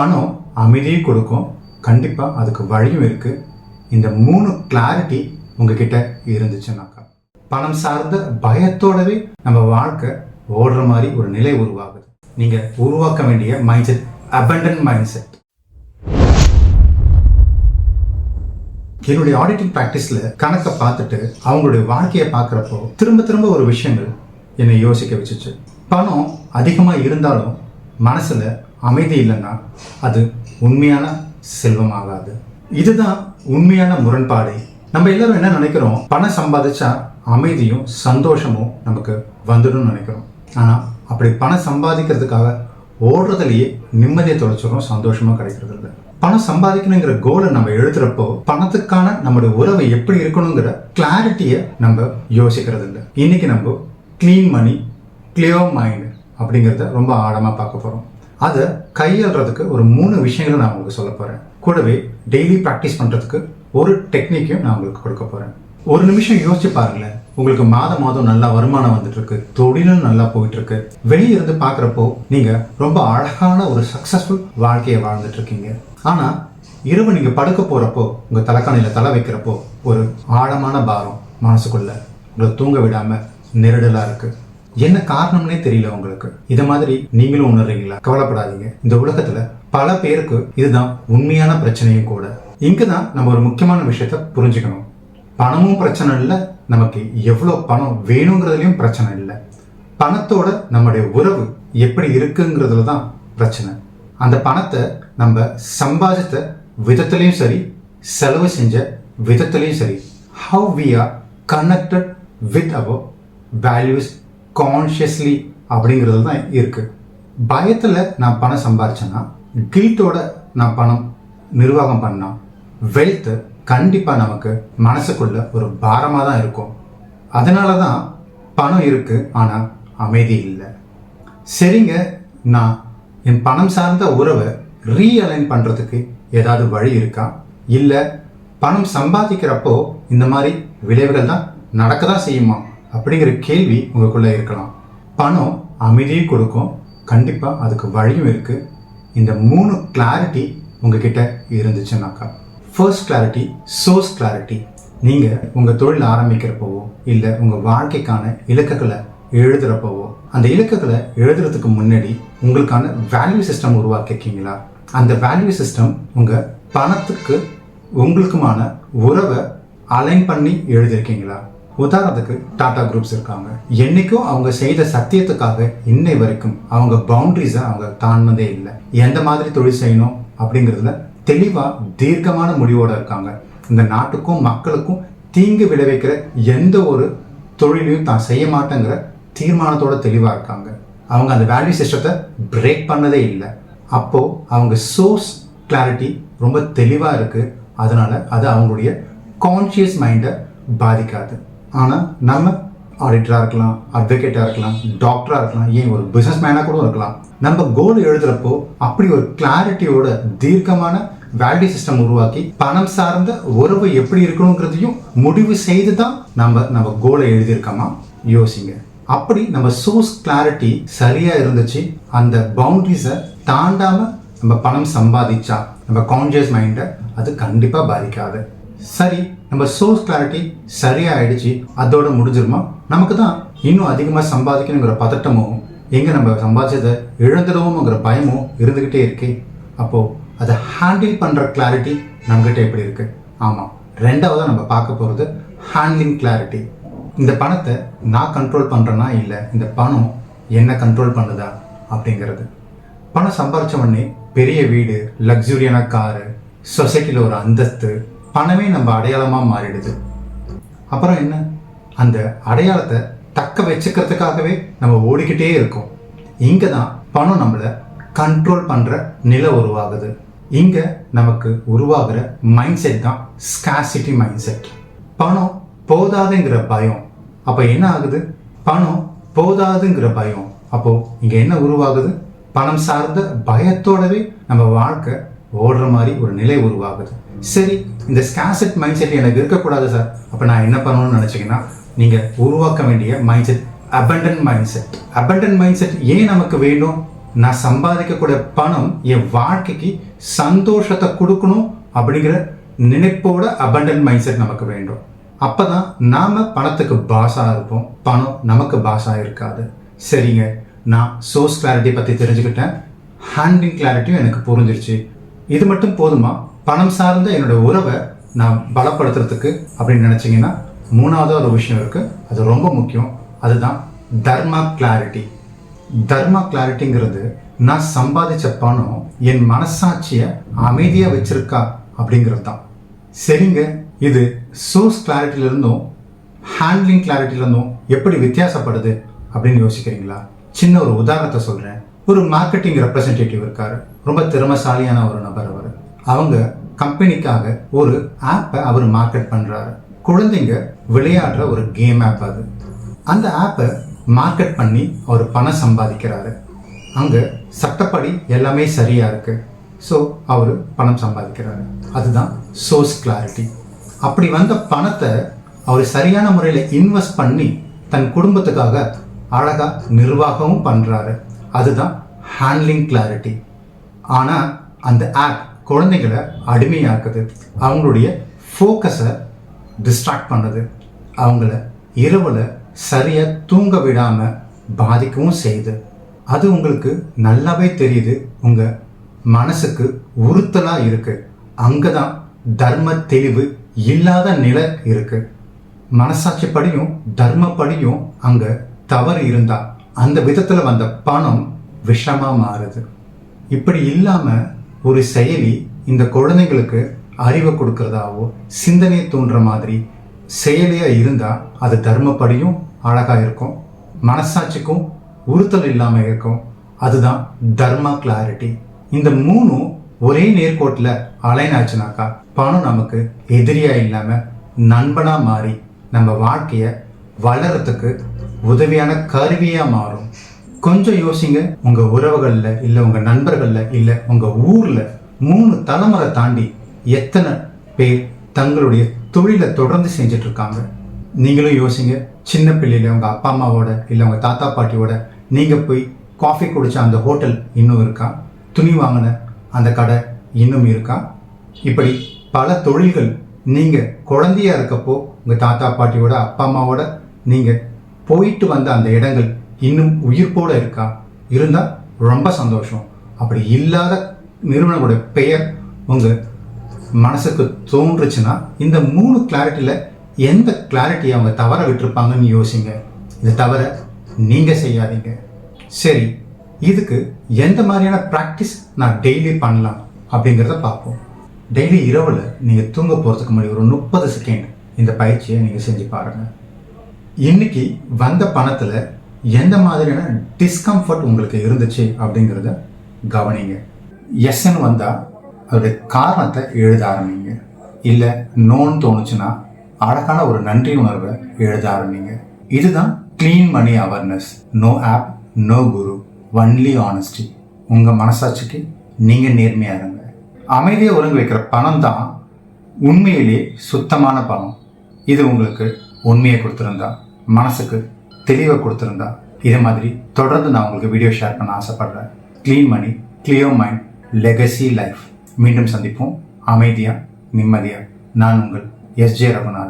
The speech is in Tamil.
பணம் அமைதியும் கொடுக்கும். கண்டிப்பாக அதுக்கு வழியும் இருக்குது இந்த மூணு கிளாரிட்டி உங்ககிட்ட இருந்துச்சுன்னாக்கா பணம் சார்ந்த பயத்தோடவே நம்ம வாழ்க்கை ஓடுற மாதிரி ஒரு நிலை உருவாகுது. நீங்கள் உருவாக்க வேண்டிய mind set abandon mind set என்னுடைய ஆடிட்டிங் ப்ராக்டிஸில் கணக்கை பார்த்துட்டு அவங்களுடைய வாழ்க்கையை பார்க்குறப்போ திரும்ப திரும்ப ஒரு விஷயங்கள் என்னை யோசிக்க வச்சுச்சு. பணம் அதிகமாக இருந்தாலும் மனசில் அமைதி இல்லைன்னா அது உண்மையான செல்வம் ஆகாது இதுதான் உண்மையான முரண்பாடு. நம்ம எல்லாரும் என்ன நினைக்கிறோம்? பணம் சம்பாதிச்சா அமைதியும் சந்தோஷமும் நமக்கு வந்துடும் நினைக்கிறோம். ஆனால் அப்படி பணம் சம்பாதிக்கிறதுக்காக ஓடுறதுலேயே நிம்மதியை தொலைச்சிடும் சந்தோஷமாக கிடைக்கிறது இல்லை. பணம் சம்பாதிக்கணுங்கிற கோலை நம்ம எழுதுறப்போ பணத்துக்கான நம்மளுடைய உறவு எப்படி இருக்கணுங்கிற கிளாரிட்டியை நம்ம யோசிக்கிறது இல்லை. இன்னைக்கு நம்ம க்ளீன் மணி கிளியர் மைண்ட் அப்படிங்கிறத ரொம்ப ஆழமாக பார்க்க போகிறோம் அதை கையாளுறதுக்கு ஒரு மூணு விஷயங்களை நான் உங்களுக்கு சொல்ல போகிறேன் கூடவே டெய்லி ப்ராக்டிஸ் பண்ணுறதுக்கு ஒரு டெக்னிக்கையும் நான் உங்களுக்கு கொடுக்க போகிறேன் ஒரு நிமிஷம் யோசிச்சு பாருங்களேன். உங்களுக்கு மாதம் மாதம் நல்லா வருமானம் வந்துட்டு இருக்கு தொழிலும் நல்லா போயிட்டு இருக்கு வெளியே இருந்து பார்க்குறப்போ நீங்க ரொம்ப அழகான ஒரு சக்சஸ்ஃபுல் வாழ்க்கையை வாழ்ந்துட்டு இருக்கீங்க ஆனா இரவு நீங்க படுக்க போறப்போ உங்க தலைக்காணியில தலை வைக்கிறப்போ ஒரு ஆழமான பாரம் மனசுக்குள்ள. உங்களை தூங்க விடாம நெருடலா இருக்கு. என்ன காரணம்னே தெரியல உங்களுக்கு? இதை மாதிரி நீங்களும் உணர்றீங்களா? கவலைப்படாதீங்க. இந்த உலகத்துல பல பேருக்கு இதுதான் உண்மையான பிரச்சனையும் கூட. இங்குதான் நம்ம ஒரு முக்கியமான விஷயத்த புரிஞ்சுக்கணும். பணமும் பிரச்சனை இல்லை. நமக்கு எவ்வளோ பணம் வேணுங்கிறதுலையும் பிரச்சனை இல்லை. பணத்தோட நம்முடைய உறவு எப்படி இருக்குங்கிறதுல தான் பிரச்சனை. அந்த பணத்தை நம்ம சம்பாதித்த விதத்துலையும் சரி செலவு செஞ்ச விதத்துலையும் சரி how we are connected with our values consciously அப்படிங்கிறது தான் இருக்குது பயத்தில் நான் பணம் சம்பாரிச்சேன்னா கில்ட்டோட நான் பணம் நிர்வாகம் பண்ணால் வெல்த்து கண்டிப்பாக நமக்கு மனசுக்குள்ள ஒரு பாரமாக தான் இருக்கும். அதனால தான் பணம் இருக்குது ஆனால் அமைதி இல்லை. சரிங்க நான் என் பணம் சார்ந்த உறவை ரீஅலைன் பண்ணுறதுக்கு ஏதாவது வழி இருக்கா? இல்லை பணம் சம்பாதிக்கிறப்போ இந்த மாதிரி விளைவுகள் தான் நடக்க தான் செய்யுமா? அப்படிங்கிற கேள்வி உங்களுக்குள்ளே இருக்கலாம். பணம் அமைதியும் கொடுக்கும். கண்டிப்பாக அதுக்கு வழியும் இருக்குது இந்த மூணு கிளாரிட்டி உங்ககிட்ட இருந்துச்சுன்னாக்கா ஃபர்ஸ்ட் கிளாரிட்டி சோர்ஸ் கிளாரிட்டி நீங்கள் உங்கள் தொழில் ஆரம்பிக்கிறப்போவோ இல்லை உங்கள் வாழ்க்கைக்கான இலக்குகளை எழுதுறப்போவோ அந்த இலக்குகளை எழுதுறதுக்கு முன்னாடி உங்களுக்கான வேல்யூ சிஸ்டம் உருவாக்கிருக்கீங்களா? அந்த வேல்யூ சிஸ்டம் உங்கள் பணத்துக்கு உங்களுக்குமான உறவை அலைன் பண்ணி எழுதியிருக்கீங்களா உதாரணத்துக்கு டாடா குரூப்ஸ் இருக்காங்க. என்னைக்கும் அவங்க செய்த சத்தியத்துக்காக இன்னை வரைக்கும் அவங்க பவுண்டரிஸை அவங்க தாண்டினதே இல்லை. எந்த மாதிரி தொழில் செய்யணும் அப்படிங்கிறதுல தெளிவாக தீர்க்கமான முடிவோடு இருக்காங்க. இந்த நாட்டுக்கும் மக்களுக்கும் தீங்கு விளைவிக்கிற எந்த ஒரு தொழிலையும் தான் செய்ய மாட்டேங்கிற தீர்மானத்தோட தெளிவாக இருக்காங்க. அவங்க அந்த வேல்யூ சிஸ்டத்தை பிரேக் பண்ணதே இல்லை. அப்போது அவங்க சோர்ஸ் கிளாரிட்டி ரொம்ப தெளிவாக இருக்குது அதனால் அது அவங்களுடைய கான்ஷியஸ் மைண்டை பாதிக்காது. ஆனால் நம்ம ஆடிட்டராக இருக்கலாம் அட்வொகேட்டாக இருக்கலாம் டாக்டராக இருக்கலாம் ஏன் ஒரு பிஸ்னஸ் மேனாக கூட இருக்கலாம். நம்ம கோல் எழுதுறப்போ அப்படி ஒரு கிளாரிட்டியோட தீர்க்கமான வேல்யூ சிஸ்டம் உருவாக்கி பணம் சார்ந்த உறவு எப்படி இருக்கணுங்கிறதையும் முடிவு செய்து தான் நம்ம நம்ம கோலை எழுதியிருக்கோமா? யோசிங்க. அப்படி நம்ம சோர்ஸ் கிளாரிட்டி சரியா இருந்துச்சு அந்த பவுண்டரிஸை தாண்டாம நம்ம பணம் சம்பாதிச்சா நம்ம கான்சியஸ் மைண்டை அது கண்டிப்பாக பாதிக்காது. சரி நம்ம சோர்ஸ் கிளாரிட்டி சரியாக ஆயிடுச்சு அதோட முடிஞ்சிருமா? நமக்கு தான் இன்னும் அதிகமாக சம்பாதிக்கணுங்கிற பதட்டமும் எங்கே நம்ம சம்பாதிச்சதை இழந்துடுவோங்கிற பயமும் இருந்துக்கிட்டே இருக்கு. அப்போது அதை ஹேண்டில் பண்ணுற கிளாரிட்டி நம்மகிட்ட எப்படி இருக்கு? ஆமாம் ரெண்டாவதாக நம்ம பார்க்க போகிறது ஹேண்ட்லிங் கிளாரிட்டி இந்த பணத்தை நான் கண்ட்ரோல் பண்ணுறேன்னா இல்லை இந்த பணம் என்ன கண்ட்ரோல் பண்ணுதா அப்படிங்கிறது. பணம் சம்பாதிச்ச உடனே பெரிய வீடு லக்ஸுரியான காரு சொசைட்டியில் ஒரு அந்தஸ்து பணமே நம்ம அடையாளமாக மாறிடுது. அப்புறம் என்ன? அந்த அடையாளத்தை தக்க வச்சுக்கிறதுக்காகவே நம்ம ஓடிக்கிட்டே இருக்கோம். இங்கே தான் பணம் நம்மளை கண்ட்ரோல் பண்ணுற நிலை உருவாகுது. இங்கே நமக்கு உருவாகிற மைண்ட் செட் தான் ஸ்காசிட்டி மைண்ட் செட் பணம் போதாதுங்கிற பயம். அப்போ என்ன ஆகுது? பணம் போதாதுங்கிற பயம். அப்போது இங்கே என்ன உருவாகுது? பணம் சார்ந்த பயத்தோடவே நம்ம வாழ்க்கை ஓடுற மாதிரி ஒரு நிலை உருவாகுது. சரி இந்த ஸ்காசெட் மைண்ட் செட் எனக்கு இருக்கக்கூடாது சார் அப்போ நான் என்ன பண்ணணும்னு நினச்சிங்கன்னா நீங்கள் உருவாக்க வேண்டிய mind set abandon mind set abandon mind set ஏன் நமக்கு வேணும் நான் சம்பாதிக்கக்கூடிய பணம் என் வாழ்க்கைக்கு சந்தோஷத்தை கொடுக்கணும் அப்படிங்கிற நினைப்போட அபண்டன் மைண்ட் செட் நமக்கு வேண்டும். அப்போ தான் நாம் பணத்துக்கு பாஸா இருப்போம். பணம் நமக்கு பாஸா இருக்காது. சரிங்க. நான் சோர்ஸ் கிளாரிட்டி பற்றி தெரிஞ்சுக்கிட்டேன். ஹேண்டிங் கிளாரிட்டியும் எனக்கு புரிஞ்சிருச்சு. இது மட்டும் போதுமா? பணம் சார்ந்த என்னோட உறவை நான் பலப்படுத்துறதுக்கு அப்படின்னு நினச்சிங்கன்னா மூணாவது ஒரு விஷயம் இருக்குது அது ரொம்ப முக்கியம். அதுதான் தர்மா கிளாரிட்டி தர்மா கிளாரிட்டிங்கிறது நான் சம்பாதிச்ச பணம் என் மனசாட்சியை அமைதியாக வச்சிருக்கா அப்படிங்கிறது தான். சரிங்க? இது சோர்ஸ் கிளாரிட்டியிலிருந்தும் ஹேண்ட்லிங் கிளாரிட்டியிலிருந்தும் எப்படி வித்தியாசப்படுது அப்படின்னு யோசிக்கிறீங்களா? சின்ன ஒரு உதாரணத்தை சொல்கிறேன் ஒரு மார்க்கெட்டிங் ரெப்ரசன்டேட்டிவ் இருக்காரு. ரொம்ப திறமசாலியான ஒரு நபர் அவர். அவங்க கம்பெனிக்காக ஒரு ஆப்பை அவர் மார்க்கெட் பண்ணுறாரு குழந்தைங்க விளையாடுற ஒரு கேம் ஆப் அது. அந்த ஆப்பை மார்க்கெட் பண்ணி அவர் பணம் சம்பாதிக்கிறாரு. அங்கே சட்டப்படி எல்லாமே சரியாக இருக்கு. ஸோ அவர் பணம் சம்பாதிக்கிறாரு. அதுதான் சோர்ஸ் கிளாரிட்டி அப்படி வந்த பணத்தை அவர் சரியான முறையில் இன்வெஸ்ட் பண்ணி தன் குடும்பத்துக்காக அழகாக நிர்வாகமும் பண்ணுறாரு அதுதான் ஹேண்ட்லிங் கிளாரிட்டி ஆனால் அந்த ஆப் குழந்தைங்களை அடிமையாக்குது. அவங்களுடைய ஃபோக்கஸை டிஸ்ட்ராக்ட் பண்ணுது. அவங்கள இரவில் சரியாக தூங்க விடாமல் பாதிக்கவும் செய்யுது. அது உங்களுக்கு நல்லாவே தெரியுது. உங்கள் மனசுக்கு இருக்குது அங்கே தான் தர்ம தெளிவு இல்லாத நிலை இருக்குது மனசாட்சிப்படியும் தர்மப்படியும் அங்கே தவறு இருந்தால் அந்த விதத்தில் வந்த பணம் விஷமாக மாறுது. இப்படி இல்லாமல் ஒரு செயலி இந்த குழந்தைங்களுக்கு அறிவை கொடுக்கறதாவோ சிந்தனையை தூண்டுற மாதிரி செயலியாக இருந்தால் அது தர்மப்படியும் அழகாக இருக்கும். மனசாட்சிக்கும் உறுத்தல் இல்லாமல் இருக்கும். அதுதான் தர்மா கிளாரிட்டி இந்த மூணும் ஒரே நேர்கோட்டில் அலைன் ஆச்சுனாக்கா பணம் நமக்கு எதிரியாக இல்லாமல் நண்பனாக மாறி நம்ம வாழ்க்கையை வளரத்துக்கு உதவியான கருவியாக மாறும். கொஞ்சம் யோசிங்க. உங்கள் உறவுகளில் இல்லை உங்கள் நண்பர்களில் இல்லை உங்கள் ஊரில் மூணு தலைமுறை தாண்டி எத்தனை பேர் தங்களுடைய தொழிலை தொடர்ந்து செஞ்சிட்ருக்காங்க? நீங்களும் யோசிங்க. சின்ன பிள்ளையில் உங்கள் அப்பா அம்மாவோட இல்லை உங்கள் தாத்தா பாட்டியோட நீங்கள் போய் காஃபி குடித்த அந்த ஹோட்டல் இன்னும் இருக்கா? துணி வாங்கின அந்த கடை இன்னும் இருக்கா? இப்படி பல தொழில்கள் நீங்கள் குழந்தையா இருக்கப்போ உங்கள் தாத்தா பாட்டியோட அப்பா அம்மாவோட நீங்கள் போயிட்டு வந்த அந்த இடங்கள் இன்னும் உயிர்ப்போடு இருக்கா? இருந்தால் ரொம்ப சந்தோஷம். அப்படி இல்லாத நிறுவனங்களோட பெயர் உங்கள் மனசுக்கு தோன்றுச்சுன்னா இந்த மூணு கிளாரிட்டியில் எந்த கிளாரிட்டியை அவங்க தவற விட்டுருப்பாங்கன்னு யோசிங்க. இது தவிர நீங்கள் செய்யாதீங்க. சரி இதுக்கு எந்த மாதிரியான ப்ராக்டிஸ் நான் டெய்லி பண்ணலாம் அப்படிங்கிறத பார்ப்போம். டெய்லி இரவில் நீங்கள் தூங்க போகிறதுக்கு முன்னாடி ஒரு முப்பது செகண்ட் இந்த பயிற்சியை நீங்கள் செஞ்சு பாருங்கள் இன்னைக்கு வந்த பணத்தில் எந்த மாதிரியான டிஸ்கம்ஃபர்ட் உங்களுக்கு இருந்துச்சு அப்படிங்கிறத கவனிங்க. எஸ்ன்னு வந்தால் அதோடைய காரணத்தை எழுத ஆரம்பிங்க. இல்லை நோன்னு தோணுச்சுன்னா அழகான ஒரு நன்றி உணர்வை எழுத ஆரம்பிங்க. இதுதான் clean money awareness no app no guru only honesty உங்கள் மனசாட்சிக்கு நீங்கள் நேர்மையாக இருங்க. அமைதியை ஒருங்க வைக்கிற பணம் தான் உண்மையிலேயே சுத்தமான பணம். இது உங்களுக்கு உண்மையை கொடுத்துருந்தா மனசுக்கு தெளிவை கொடுத்துருந்தா. இது மாதிரி தொடர்ந்து நான் உங்களுக்கு வீடியோ ஷேர் பண்ண ஆசைப்படுறேன். Clean money clear mind legacy life மீண்டும் சந்திப்போம். அமைதியாக நிம்மதியாக நான் உங்கள் எஸ் ஜே ரகுநாதன்.